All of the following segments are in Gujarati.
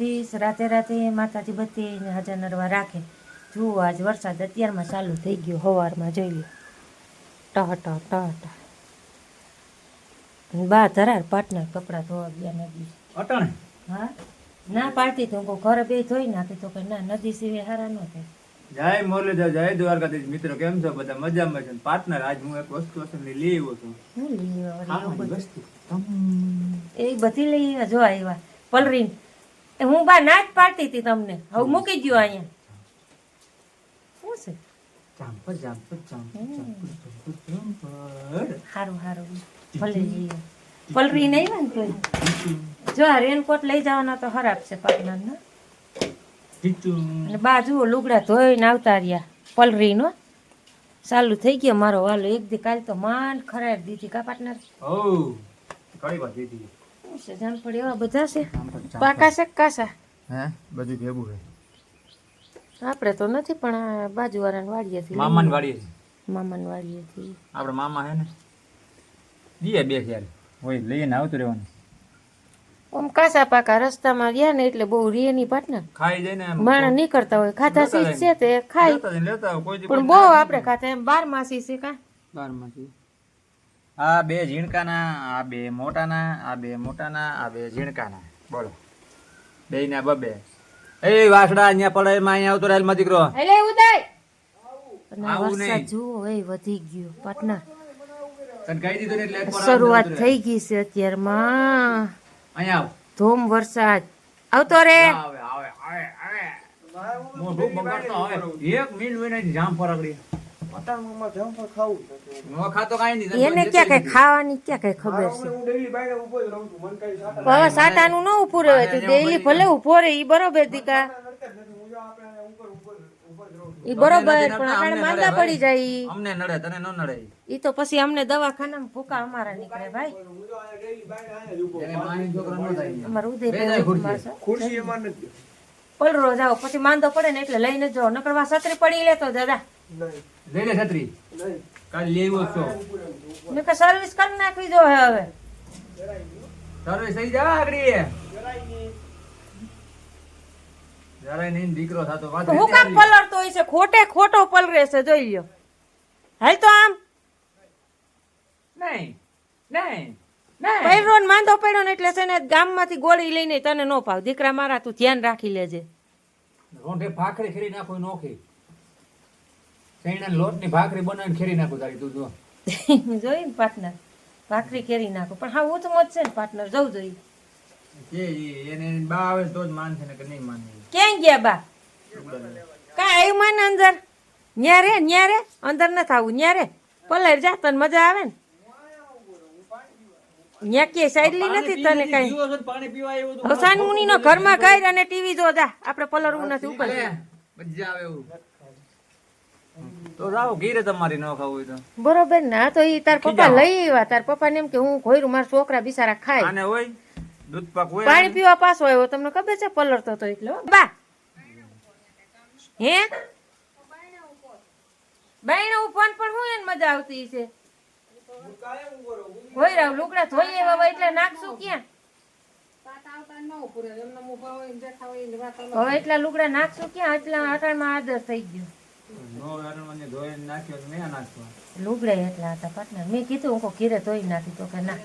દ્વારકાધીશ રાતે રાતે માતાજી બધી હાજર નરવા રાખે. જુઓ આજ વરસાદ અત્યારમાં ચાલુ થઈ ગયો. સવારમાં જોઈ લો. ટ ટ ટ ટ. બા ધરાર પાટના કપડાં ધોવા ગયા નદી અટાણે? હા? ના પાડતી તો હું ઘરે બે ધોઈ નાખી તો કે ના નદી સિવાય હારા ન થાય. જય મુરલીધર જય દ્વારકાધીશ. મિત્રો કેમ છો બધા? મજામાં છે? પાર્ટનર આજ હું એક વસ્તુ અસલની લઈ આવ્યો છું. હું લઈ આવ્યા? વસ્તુ. એ બધી લઈ આવ્યા જો આવ્યા. પલરીન હું બા ના જ પાડતી હતી તમને. હવે મૂકી ગયો અહીંયા. શું છે? ચાંપર ચાંપર ભલે જઈએ પલરી નહીં ને કોઈ? જો આ રેનકોટ લઈ જવાના તો ખરાબ છે પાટનર અને બા જુઓ લુગડા ધોઈને આવતા રહ્યા. પલરીનો ચાલુ થઈ ગયો મારો વાલો. એક દી કાલ તો માંડ ખરાબ દીધી કા પાટનર. કઈ વાત દીધી? છે? પડે એવા બધા છે. પાકા છે કાસા? હે? બધું ભેગું છે. આપણે તો નથી પણ બાજુવાળાને વાડીએથી લઈ વાડીએ મામાને વાડીએથી. આપણે મામા હે ને? દીએ બે ખ્યાલ હોય લઈને આવતું રહેવાનું. આમ કાસા પાકા રસ્તામાં રહ્યા ને એટલે બહુ રે પાટ ને ખાઈ જાય ને માણસ નીકળતા હોય ખાધા સી છે તે દી પણ બહુ આપણે ખાતા એમ બાર માસી છે કા? આ બે ઝીણકાના આ બે મોટાના આ બે મોટાના આ બે ઝીણકાના. બોલો. બે ના બબે. એ વાસડા અહીંયા પડે માં અહીંયા આવતો રહેલમાં દીકરો. એટલે ઉદય વરસાદ જુઓ એ વધી ગયો પાટનર તને કહી દીધું ને એટલે એક વાર શરૂઆત થઈ ગઈ છે અત્યારમાં. અહીંયા આવ. ધોમ વરસાદ. આવતો રે. આવે આવે આવે આવે. મોઢું બગાડતો આવે એક મિનિટ હોય જામ પર એને ક્યાં કઈ ખાવાની ક્યાં કઈ ખબર છે? હવે સાટાનું ન ઉભું રહે તું ડેઈલી ભલે ઊભો રહે ઈ બરોબર દીકા. ઈ બરોબર પણ આપણે માંદા પડી જાય. અમને નડે તને ન નડે ઈ. તો પછી અમને દવાખાનામાં ભૂકા અમારા નીકળે ભાઈ. અમારું ઉદય. પલરો જાઓ પછી માંદો પડે ને એટલે લઈને જો નકરવા સત્રી પડી લેતો દાદા. લઈ લે છત્રી. કાલ લેવો છો. નકર સર્વિસ કરી નાખવી જો હવે સર્વિસ થઈ જા આગળી. જરાય નહીં. દીકરો થતો વાત તો હું કામ પલળતો હોય છે? ખોટે ખોટો પલરે છે જોઈ લ્યો. હાલ તો આમ. નહીં નહીં નહીં. પૈરો માંદો પડ્યો ને એટલે છે ને ગામમાંથી ગોળી લઈને તને નો ભાવ દીકરા મારા તું ધ્યાન રાખી લેજે. રોંઢે ભાખરી ખેરી નાખો નોખી. શેણાના લોટની ભાખરી બનાવીને ખેરી નાખો તારી તું જો. જોઈ ને પાર્ટનર ભાખરી ખેરી નાખો. પણ હા ઊંચમો જ છે ને પાર્ટનર જવું જોઈએ. કે એને બા આવે તો જ માનશે ને કે નહીં માને ક્યાં ગયા બા? કાંઈ આવ્યું માને અંદર? ન્યા રે ન્યા રે અંદર ન આવું. ન્યા રે પલર જા તને મજા આવે ને? ન્યા કે સાઈડલી નથી તને કઈ? પીવો છો ને પાણી પીવા આવ્યો હસાન મુનિ નો ઘરમાં કઈ અને ટીવી જોતા. જા આપણે પલરવું નથી ઉપર. મજા આવે એવું. તો રાવ ઘીરે તમારી ન ખાવું હોય તો. બરોબર ને તો ઈ તાર પપ્પા લઈ આવ્યા. તાર પપ્પાને એમ કે હું ખોયરું મારા છોકરા બિચારા ખાય. આને હોય? દૂધ પાક હોય પાણી પીવા પાછો આવ્યો. તમને ખબર છે પલળતો તો એટલો બા! હે? બાયણા ઉપર પણ હું એને મજા આવતી છે હોય રાવ લુગડા ધોઈ એવા એટલે નાખશું ક્યાં? હવે એટલા લુગડા નાખશું ક્યાં? એટલા અટાણમાં આદર થઈ ગયો. નો વારણમાં ધોઈને નાખ્યો તો મેં નાખવા લુગડા એટલા હતા પાટનર મેં કીધું હું ઘીરે ધોઈ નાખી. તો કે ના.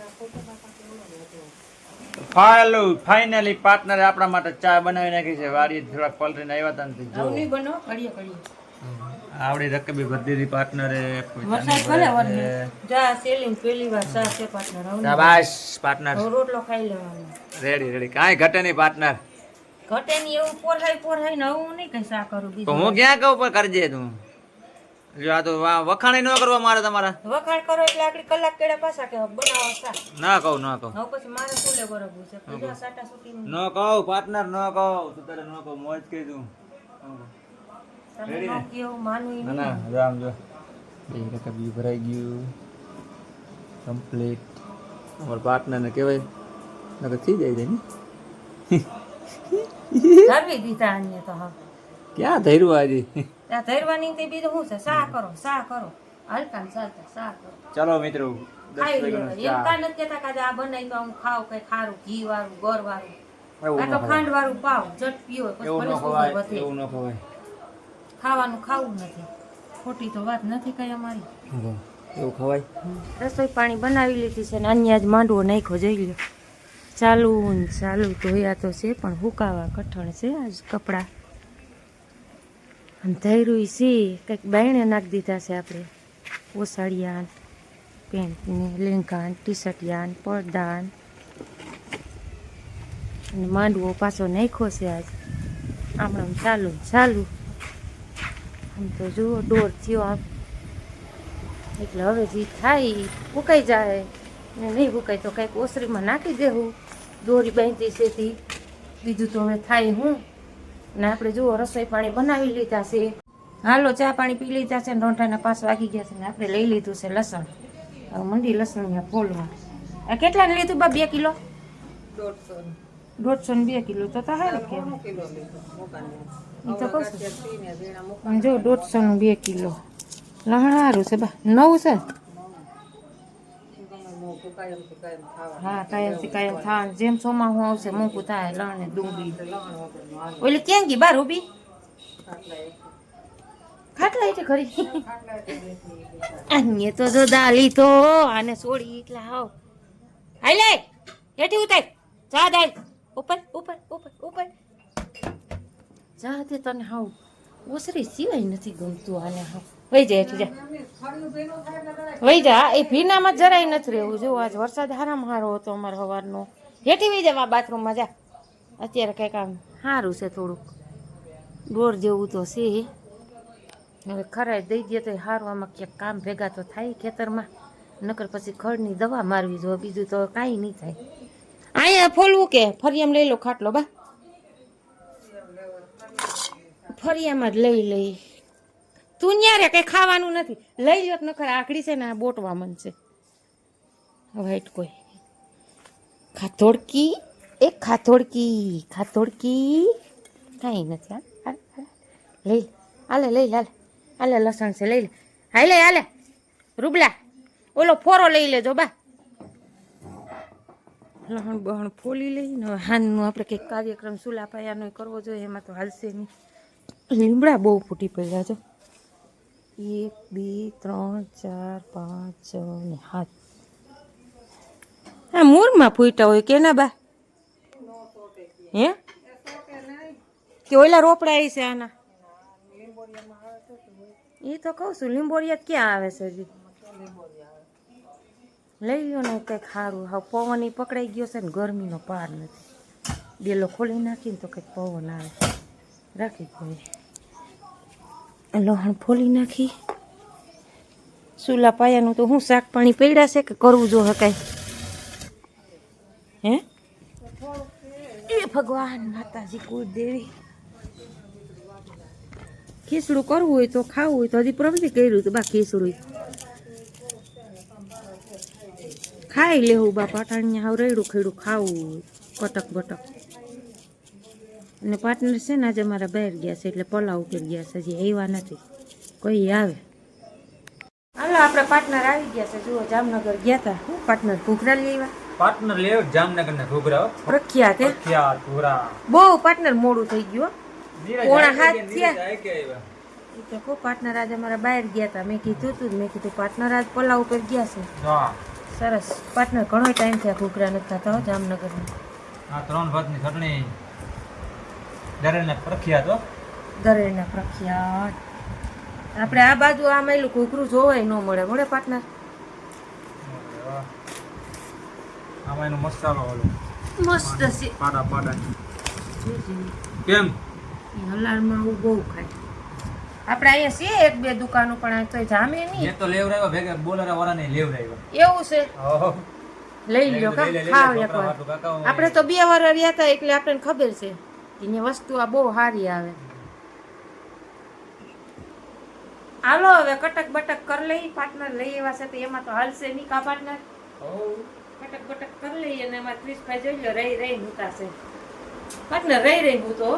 ફાઇનલ ફાઇનલી પાર્ટનરે આપણા માટે ચા બનાવી નાખી છે. વાડી થોડાક પલરીને આવ્યા હતા ને જો. બનો કડીએ કડીએ આવડી રકબી ભરી દીધી પાર્ટનરે વરસાદ ભલે વરસે. જા સેલિંગ પેલી વાર સા છે પાર્ટનર. શાબાશ પાર્ટનર. રોટલો ખાઈ લેવાનો. Ready ready. કાંઈ ઘટે નહીં પાર્ટનર. ઘટે ની એવું પોરાય પોરાય ને હું નહીં કઈ સા કરું તો બીજું હું ક્યાં કહું પણ કરજે તું. જો આ તો વખાણે ન કરવા મારે તમારા. વખાણ કરો એટલે આટલી કલાક કેડા પાછા કે બનાવો સા ના કહું ન કહું. હવે પછી મારે શું લે બરોબર છે? બીજા સાટા સુટી ન કહું પાર્ટનર ન કહું. તું તારે ન કહું? મોજ કહી દઉં તમે નો કેવું માનવું ઈ ના ના જો. જો બે ભરાઈ ગયું. કમ્પ્લીટ અમારા પાર્ટનરને કહેવાય. નકર થઈ જાય છે ને. ધરવી દીધા અન્ય તો હવે. ક્યાં ધર્યું આજે? ત્યાં ધરવાની તે બીજું શું છે? સા કરો સા કરો. હલકા ને ચાલતા સા કરો. ચાલો મિત્રો ખાઈ લેવાય. એમ કા નથી કહેતા કે આ બનાવી તો હું ખાવ કઈ ખારું ઘી વાળું ગોળ વાળું. આ તો ખાંડ વાળું પાવ જટ પીવો પછી એવું ભલે ન સુગર ખવાય એવું ન ખવાય. ખાવાનું ખાવું નથી. ખોટી તો વાત નથી કઈ અમારી. એવું ખવાય? રસોઈ પાણી બનાવી લીધી છે ને અન્ય જ માંડવો નાખ્યો જઈ લો ચાલુ ચાલુ ધોયા તો છે, પણ હુકાવા કઠણ છે આજ કપડાં. અને ધૈર્યું છે, કંઈક બાયણે નાખી દીધા છે આપણે. ઓસાડિયા પેન્ટને પેન્ટ ને લેંઘા ને ટી શર્ટિયા ને પડદા અને માંડવો પાછો નાખ્યો છે આજ. આમણામ ચાલુ ચાલુ. આમ તો જુઓ દોર થયો આમ. એટલે હવે જે થાય ઉકાઈ જાય. ને નહીં ઉકાય તો કંઈક ઓસરીમાં નાખી દેવું. દોરી બાંધી છે બીજું તો હવે થાય હું. ને આપણે જુઓ, રસોઈ પાણી બનાવી લીધા છે. હાલો, ચા પાણી પી લીધા છે રોંઠાના પાસ વાગી ગયા છે ને આપણે લઈ લીધું છે લસણ. હવે મંડી લસણ ફોલવા. આ કેટલાને લીધું બા, બે કિલો? દોઢસો ને બે કિલો. તો તો કહું છું. જો, દોઢસો નું બે કિલો. લહણ સારું છે બા. નવું છે? હા કાયમથી કાયમ થવાનું જેમ ચોમાસું આવશે મોંઘું થાય લણ ને ડુંગળી. ઓલી ક્યાં ગઈ? બાર ઊભી? ખાટલા એટલે ખરી. આને તો જો દાલી તો આને છોડી એટલે હાવ. લે હેઠી ઉતાર. જા દાલ ઉપર ઉપર ઉપર ઉપર. જા તે તને હાવ. ઓસરી સિવાય નથી ગમતું આને હાવ. વહી જાય જા. વહી જા. એ ભીનામાં જરાય નથી રહેવું. જો આજ વરસાદ હારામાં હારો હતો અમારે સવારનો હેઠી વહી જવા બાથરૂમમાં જા. અત્યારે કંઈક આમ સારું છે થોડુંક. ડોર જેવું તો છે. હવે ખરાય દઈ દે તો સારું આમાં ક્યાંક કામ ભેગા તો થાય ખેતરમાં. નકર પછી ખડની દવા મારવી જો. બીજું તો કાંઈ નહીં થાય. અહીંયા ફોલવું કે? ફરિયામ લઈ લો ખાટલો બા. ફરિયામાં જ લઈ લઈ. તું ન્યારે કઈ ખાવાનું નથી. લઈ લ્યો તો નખર આકડી છે ને આ બોટવા મન છે. વાઈટ કોઈ. ખાથોડકી એક ખાથોડકી ખાથોડકી કાંઈ નથી, હા. લઈ. હાલે, લઈ લાલે હાલે. લસણ છે, લઈ લે. હાલે હાલે. રૂબલા, ઓલો ફોરો લઈ લેજો, બા. લહણ બહણ ફોલી લઈને હાનનું આપણે કંઈક કાર્યક્રમ સુલા પાયાનો કરવો જોઈએ, એમાં તો હાલશે નહીં. લીમડા બહુ ફૂટી પડ્યા છો એક, બે, ત્રણ, ચાર, પાંચ, છ ને સાત. હા મૂળમાં ફૂટા હોય કે ના બા? હે? કે ઓલા રોપડા છે આના? એ તો કહું છું લીંબોડિયા ક્યાં આવે છે હજી? લઈ ગયો ને કંઈક સારું હા પવન એ પકડાઈ ગયો છે ને ગરમીનો પાર નથી. ડેલો ખોલી નાખીને તો કંઈક પવન આવે. રાખી દઈએ લહણ ફોલી નાખી. સુલા પાયાનું તો હું શાક પાણી પડ્યા છે કે કરવું જો હકાય? હે? એ ભગવાન માતાજી કુળદેવી. ખીચડું કરવું હોય તો ખાવું હોય તો હજી પ્રવૃત્તિ કર્યું હતું બા ખીચડું ખાઈ લેવું બા પાટણને હાવ રેડું ખેડું ખાવું કટક બટક. અને પાર્ટનર છે ને આજે મારા બહાર ગયા છે એટલે પલાવ ઉપર ગયા છે હજી આવ્યા નથી. કોઈ આવે. હાલો આપણે પાર્ટનર આવી ગયા છે. જુઓ જામનગર ગયા હતા હું પાર્ટનર ઘૂઘરા લઈ આવ્યા? પાર્ટનર લેવ જામનગર ના ઘૂઘરા? પ્રખ્યાત ક્યાં બહુ પાર્ટનર મોડું થઈ ગયું હો. હાથ થયા. તો કો પાર્ટનર આજે મારા બહાર ગયા હતા મેં કીધું તું મેં કીધું પાર્ટનર આજ પલાવ ઉપર ગયા છે. હા. સરસ. પાર્ટનર ઘણો ટાઈમ થયા ઘૂઘરા નથી થતા હો જામનગરમાં. આ ત્રણ ભાતની ચટણી. દરેને પ્રખ્યાત હો. દરેના પ્રખ્યાત. આપણે આ બાજુ આ મેલું ઘૂઘરું જોવાય ન મળે. મળે પાર્ટનર આમાં એનો મસાલો ઓલો મસ્ત છે. પાડા પાડા. કેમ? હલારમાં હું બહુ ખાય. આપણે અહીંયા છે એક બે દુકાનો પણ આ તો જામે એ નહીં તો લેવરાવ્યા ભેગા બોલરા વાળા ને લેવરાવ્યા એવું છે? લઈ લ્યો કા? ખાવ એકવાર. આપણે તો બે વાર રહ્યા હતા એટલે આપણને ખબર છે. અહીંયા વસ્તુ આ બહુ સારી આવે. હાલો હવે કટક બટક કરી લઈ પાર્ટનર લઈ એવા છે તો એમાં તો હાલશે નહીં કા પાર્ટનર કટક બટક કરી લઈ અને એમાં ત્રીસ ભાઈ જોઈ લો રહી રહી મૂકાશે. પાર્ટનર રહી રહી હું તો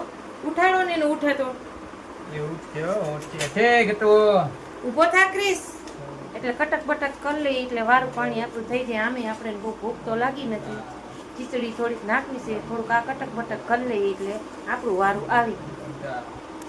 ઉઠાડો ને ઉઠે તો. ઊભો થા ક્રિસ. એટલે કટક બટક કરી લઈ એટલે વારું પાણી આપણું થઈ જાય. આમે આપણે બહુ ભૂખ તો લાગી નથી. ખીચડી થોડીક નાખવી છે થોડુંક આ કટક બટક કરી લઈએ એટલે આપણું વારું આવી